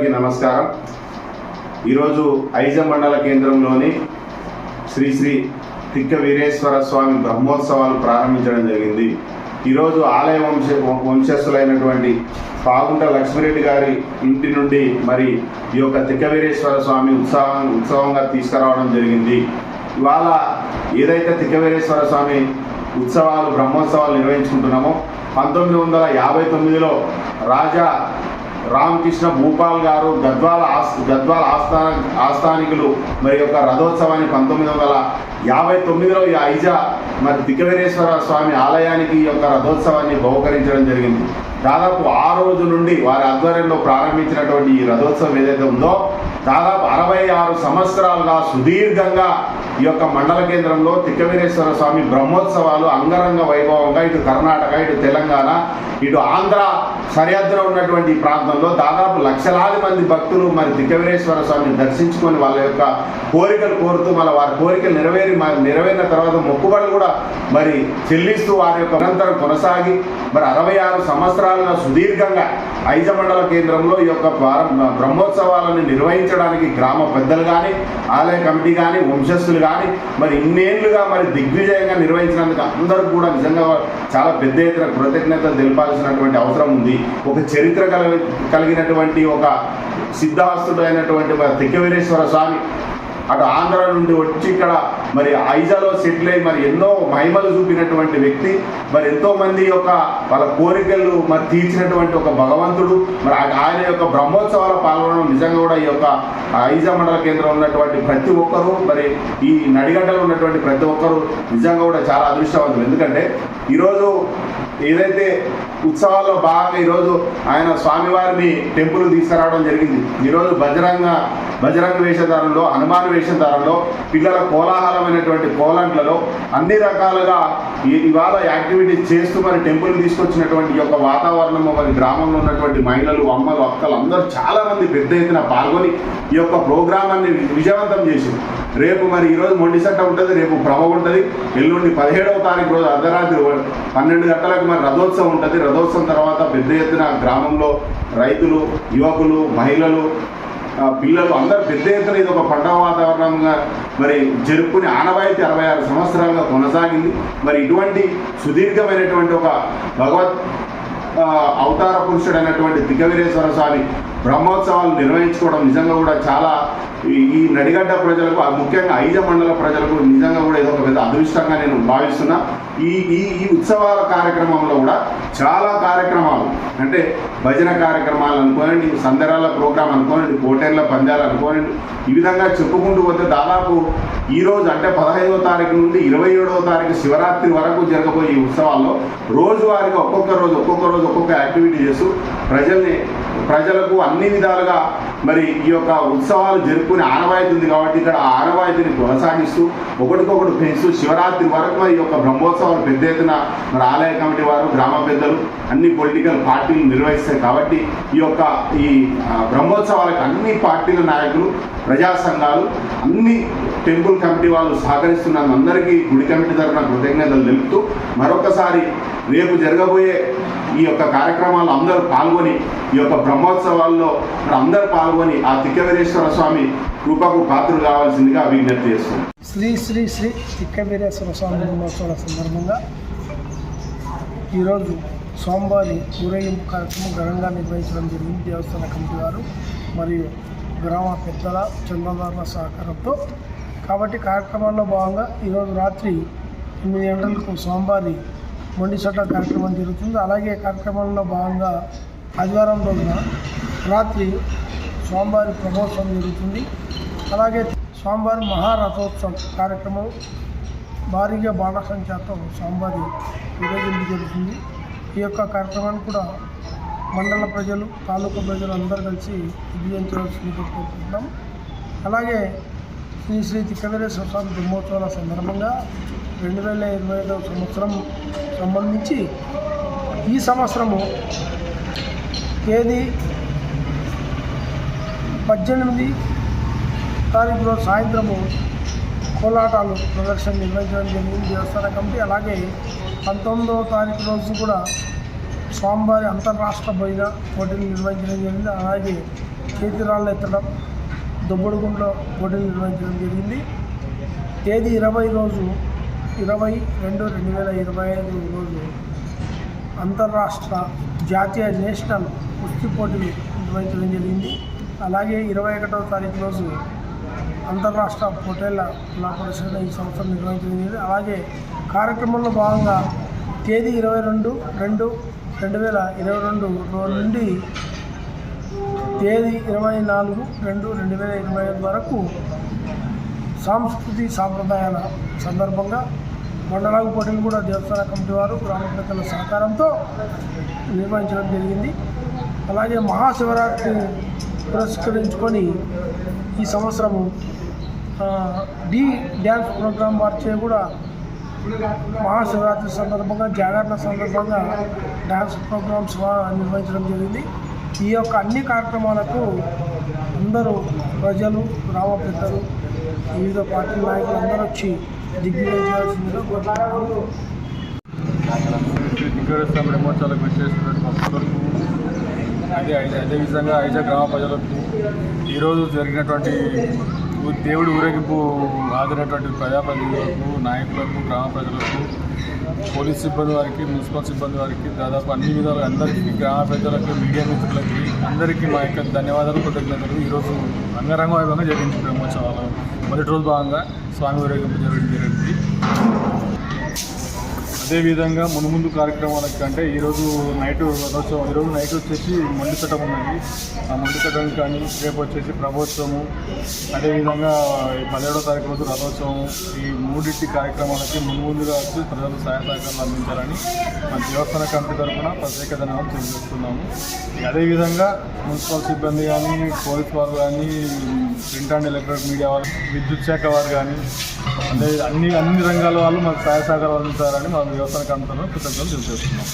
అందరికీ నమస్కారం. ఈరోజు ఐజ మండల కేంద్రంలోని శ్రీ శ్రీ తిక్క వీరేశ్వర స్వామి బ్రహ్మోత్సవాలు ప్రారంభించడం జరిగింది. ఈరోజు ఆలయ వంశ వంశస్థులైనటువంటి పాగుంట లక్ష్మిరెడ్డి గారి ఇంటి నుండి మరి ఈ యొక్క తిక్క వీరేశ్వర స్వామి ఉత్సవం ఉత్సవంగా తీసుకురావడం జరిగింది. ఇవాళ ఏదైతే తిక్క వీరేశ్వర స్వామి ఉత్సవాలు బ్రహ్మోత్సవాలు నిర్వహించుకుంటున్నామో పంతొమ్మిది వందల యాభై తొమ్మిదిలో రాజా రామకృష్ణ భూపాల్ గారు గద్వాల ఆస్ గద్వాల ఆస్థా ఆస్థానికులు. మరి యొక్క రథోత్సవాన్ని పంతొమ్మిది వందల యాభై తొమ్మిదిలో ఈ ఐజా మరి దిగ్గవీరేశ్వర స్వామి ఆలయానికి ఈ యొక్క రథోత్సవాన్ని బహుకరించడం జరిగింది. దాదాపు ఆ రోజు నుండి వారి ఆధ్వర్యంలో ప్రారంభించినటువంటి ఈ రథోత్సవం ఏదైతే ఉందో దాదాపు అరవై ఆరు సంవత్సరాలుగా సుదీర్ఘంగా ఈ యొక్క మండల కేంద్రంలో తిక్కవీరేశ్వర స్వామి బ్రహ్మోత్సవాలు అంగరంగ వైభవంగా ఇటు కర్ణాటక ఇటు తెలంగాణ ఇటు ఆంధ్ర సరిహద్దులో ఉన్నటువంటి ప్రాంతంలో దాదాపు లక్షలాది మంది భక్తులు మరి తిక్కవీరేశ్వర స్వామిని దర్శించుకొని వాళ్ళ యొక్క కోరికలు కోరుతూ మళ్ళీ వారి కోరికలు నెరవేరి మరి నెరవేరిన తర్వాత మొక్కుబడులు కూడా మరి చెల్లిస్తూ వారి యొక్క నిరంతరం కొనసాగి మరి అరవై ఆరు సంవత్సరాలుగా సుదీర్ఘంగా ఐజ మండల కేంద్రంలో ఈ యొక్క బ్రహ్మోత్సవాలను నిర్వహించడానికి గ్రామ పెద్దలు కానీ ఆలయ కమిటీ కానీ వంశస్థులు కానీ కానీ మరి ఇన్నేళ్ళుగా మరి దిగ్విజయంగా నిర్వహించినందుకు అందరూ కూడా నిజంగా చాలా పెద్ద ఎత్తున కృతజ్ఞతలు తెలపాల్సినటువంటి అవసరం ఉంది. ఒక చరిత్ర కలిగినటువంటి ఒక సిద్ధాస్తుడైనటువంటి మరి తిక్కవీరేశ్వర స్వామి అటు ఆంధ్ర నుండి వచ్చి ఇక్కడ మరి ఐజాలో సెటిల్ అయి మరి ఎన్నో మహిమలు చూపినటువంటి వ్యక్తి మరి ఎంతోమంది యొక్క వాళ్ళ కోరికలు మరి తీర్చినటువంటి ఒక భగవంతుడు. మరి ఆ- ఆయన యొక్క బ్రహ్మోత్సవాల పాల్గొనడం నిజంగా కూడా ఈ యొక్క ఐజా మండల కేంద్రంలో ఉన్నటువంటి ప్రతి ఒక్కరూ మరి ఈ నడిగడ్డలో ఉన్నటువంటి ప్రతి ఒక్కరూ నిజంగా కూడా చాలా అదృష్టవంతులు. ఎందుకంటే ఈరోజు ఏదైతే ఉత్సవాల్లో భాగంగా ఈరోజు ఆయన స్వామివారిని టెంపుల్ తీసుకురావడం జరిగింది. ఈరోజు బజరంగ బజరంగ వేషధారంలో హనుమాన్ వేషధారంలో పిల్లల కోలాహలమైనటువంటి కోలంట్లలో అన్ని రకాలుగా ఇవాళ యాక్టివిటీస్ చేస్తూ మరి టెంపుల్ తీసుకొచ్చినటువంటి ఈ యొక్క వాతావరణం మరి గ్రామంలో ఉన్నటువంటి మహిళలు అమ్మలు అక్కలు అందరూ చాలా మంది పెద్ద ఎత్తున పాల్గొని ఈ యొక్క ప్రోగ్రామాన్ని విజయవంతం చేసింది రేపు మరి ఈరోజు మొండిసట్ట ఉంటుంది రేపు ప్రభ ఉంటుంది. ఎల్లుండి పదిహేడవ తారీఖు రోజు అర్ధరాత్రి పన్నెండు గంటలకు మరి రథోత్సవం ఉంటుంది. రథోత్సవం తర్వాత పెద్ద ఎత్తున గ్రామంలో రైతులు యువకులు మహిళలు పిల్లలు అందరు పెద్ద ఎత్తున ఇది ఒక పండగ వాతావరణంగా మరి జరుపుకుని ఆనవాయితీ అరవై ఆరు సంవత్సరాలుగా కొనసాగింది. మరి ఇటువంటి సుదీర్ఘమైనటువంటి ఒక భగవత్ అవతార అవతార పురుషుడైనటువంటి దిగ్గవీరేశ్వర స్వామి బ్రహ్మోత్సవాలు నిర్వహించుకోవడం నిజంగా కూడా చాలా ఈ ఈ నడిగడ్డ ప్రజలకు ఆ ముఖ్యంగా ఐజ మండల ప్రజలకు నిజంగా కూడా ఇదొక ఒక పెద్ద అదృష్టంగా నేను భావిస్తున్నా. ఈ ఈ ఈ ఉత్సవాల కార్యక్రమంలో కూడా చాలా కార్యక్రమాలు అంటే భజన కార్యక్రమాలు అనుకోనండి సందరాల ప్రోగ్రాం అనుకోనండి కోటేళ్ళ పందాలు అనుకోనండి ఈ విధంగా చెప్పుకుంటూ పోతే దాదాపు ఈ రోజు అంటే పదహైదవ తారీఖు నుండి ఇరవై ఏడవ తారీఖు శివరాత్రి వరకు జరగబోయే ఈ ఉత్సవాల్లో రోజువారీగా ఒక్కొక్క రోజు ఒక్కొక్క రోజు ఒక్కొక్క యాక్టివిటీ చేస్తూ ప్రజల్ని ప్రజలకు అన్ని విధాలుగా మరి ఈ యొక్క ఉత్సవాలు జరుపుకునే ఆనవాయితీ ఉంది కాబట్టి ఇక్కడ ఆ ఆనవాయితీని కొనసాగిస్తూ ఒకటికొకటి పెంచుతూ శివరాత్రి వరకు మరి ఈ యొక్క బ్రహ్మోత్సవాలు పెద్ద ఎత్తున మరి ఆలయ కమిటీ వారు గ్రామ పెద్దలు అన్ని పొలిటికల్ పార్టీలు నిర్వహిస్తాయి కాబట్టి ఈ యొక్క ఈ బ్రహ్మోత్సవాలకు అన్ని పార్టీల నాయకులు ప్రజా సంఘాలు అన్ని టెంపుల్ కమిటీ వాళ్ళు సహకరిస్తున్నందు అందరికీ గుడి కమిటీ తరఫున కృతజ్ఞతలు తెలుపుతూ మరొకసారి రేపు జరగబోయే ఈ యొక్క కార్యక్రమాల్లో అందరూ పాల్గొని ఈ యొక్క బ్రహ్మోత్సవాల్లో అందరూ పాల్గొని ఆ తిక్కవీరేశ్వర స్వామి కృపకు పాత్రలు కావాల్సిందిగా విజ్ఞప్తి చేస్తున్నాం. శ్రీ శ్రీ శ్రీ తిక్కవీరేశ్వర స్వామి బ్రహ్మోత్సవాల సందర్భంగా ఈరోజు సోమవారి ఊరేగింపు కార్యక్రమం ఘనంగా నిర్వహించడం జరిగింది దేవస్థాన కమిటీ వారు మరియు గ్రామ పెద్దల చంద్రదారుల సహకారంతో. కాబట్టి కార్యక్రమాల్లో భాగంగా ఈరోజు రాత్రి ఎనిమిది గంటలకు సోమవారి మొండి చట్ట కార్యక్రమం జరుగుతుంది. అలాగే కార్యక్రమంలో భాగంగా ఆదివారం రోజున రాత్రి స్వామివారి బ్రహ్మోత్సవం జరుగుతుంది. అలాగే స్వామివారి మహారథోత్సవం కార్యక్రమం భారీగా బాణసంఖ్యతో స్వామివారి ఊరేగింపు జరుగుతుంది. ఈ యొక్క కార్యక్రమాన్ని కూడా మండల ప్రజలు తాలూకా ప్రజలు అందరూ కలిసి విజయించవలసింది కోరుకుంటున్నాం. అలాగే శ్రీ శ్రీ తిక్కవీరేశ్వర స్వామి బ్రహ్మోత్సవాల సందర్భంగా రెండు వేల ఇరవై ఐదవ సంవత్సరం సంబంధించి ఈ సంవత్సరము తేదీ పద్దెనిమిది తారీఖు రోజు సాయంత్రము కోలాటాలు ప్రదర్శన నిర్వహించడం జరిగింది. దేవస్థాన కమిటీ అలాగే పంతొమ్మిదవ తారీఖు రోజు కూడా స్వామివారి అంతర్రాష్ట్ర భోజన పోటీలు నిర్వహించడం జరిగింది. అలాగే చేతిరాళ్ళు ఎత్తడం దుబ్బడుగుంట్లో పోటీలు నిర్వహించడం జరిగింది. తేదీ ఇరవై రోజు ఇరవై రెండు రెండు వేల ఇరవై ఐదు రోజు అంతర్రాష్ట్ర జాతీయ నేషనల్ కుస్తీ పోటీలు నిర్వహించడం జరిగింది. అలాగే ఇరవై ఒకటవ తారీఖు రోజు అంతర్రాష్ట్ర పోటీల కళా ప్రదర్శన ఈ సంవత్సరం నిర్వహించడం జరిగింది. అలాగే కార్యక్రమంలో భాగంగా తేదీ ఇరవై రెండు రెండు రెండు వేల ఇరవై రెండు నుండి తేదీ ఇరవై నాలుగు రెండు రెండు వేల ఇరవై ఐదు వరకు సాంస్కృతి సాంప్రదాయాల సందర్భంగా బొండలాగు పోటీలు కూడా దేవస్థాన కమిటీ వారు గ్రామ పెద్దల సహకారంతో నిర్వహించడం జరిగింది. అలాగే మహాశివరాత్రి పురస్కరించుకొని ఈ సంవత్సరము డి డ్యాన్స్ ప్రోగ్రాం వారిచే కూడా మహాశివరాత్రి సందర్భంగా జాగరణ సందర్భంగా డ్యాన్స్ ప్రోగ్రామ్స్ నిర్వహించడం జరిగింది. ఈ యొక్క అన్ని కార్యక్రమాలకు అందరూ ప్రజలు గ్రామ పెద్దలు వివిధ పార్టీ నాయకులు అందరూ వచ్చి దిగ్విజయం చేయాల్సిందిగా కోరుతున్నాను దిగ్గరస్థ బ్రహ్మోత్సవాలకు వచ్చేసినటువంటి భక్తులకు అదే అదేవిధంగా ఐజా గ్రామ ప్రజలకు ఈరోజు జరిగినటువంటి దేవుడి ఊరేగింపు హాజరైనటువంటి ప్రజాప్రతినిధులకు నాయకులకు గ్రామ ప్రజలకు పోలీస్ సిబ్బంది వారికి మున్సిపల్ సిబ్బంది వారికి దాదాపు అన్ని విధాలు అందరికీ గ్రామ ప్రజలకు మీడియా మిత్రులకి అందరికీ మా యొక్క ధన్యవాదాలు కృతజ్ఞతలు. ఈరోజు అంగరంగ వైభవంగా జరిగింది బ్రహ్మోత్సవాలు. మొదటి రోజు భాగంగా స్వామి ఊరేగింపు జరగడం జరిగింది అదేవిధంగా మునుముందు కార్యక్రమాలకి అంటే ఈరోజు నైట్ రథోత్సవం ఈరోజు నైట్ వచ్చేసి మొండిచటం ఉందండి ఆ మొండిచటం కానీ రేపు వచ్చేసి ప్రభోత్సవము అదేవిధంగా పదిహేడో తారీఖు రోజు రథోత్సవం ఈ మూడింటి కార్యక్రమాలకి మునుముందుగా వచ్చి ప్రజలు సహాయ సహకారాలు అందించాలని మన దేవస్థాన కమిటీ తరఫున ప్రత్యేక ధన్యవాదాలు తెలియజేస్తున్నాము. అదేవిధంగా మున్సిపల్ సిబ్బంది కానీ పోలీస్ వారు కానీ ప్రింట్ అండ్ ఎలక్ట్రానిక్ మీడియా వారు విద్యుత్ శాఖ వారు కానీ అంటే అన్ని అన్ని రంగాల వాళ్ళు మాకు సహాయ సహకారాలు అందించాలని మా వ్యవసాయ కమిటీ కృతజ్ఞతలు తెలియజేస్తున్నాం.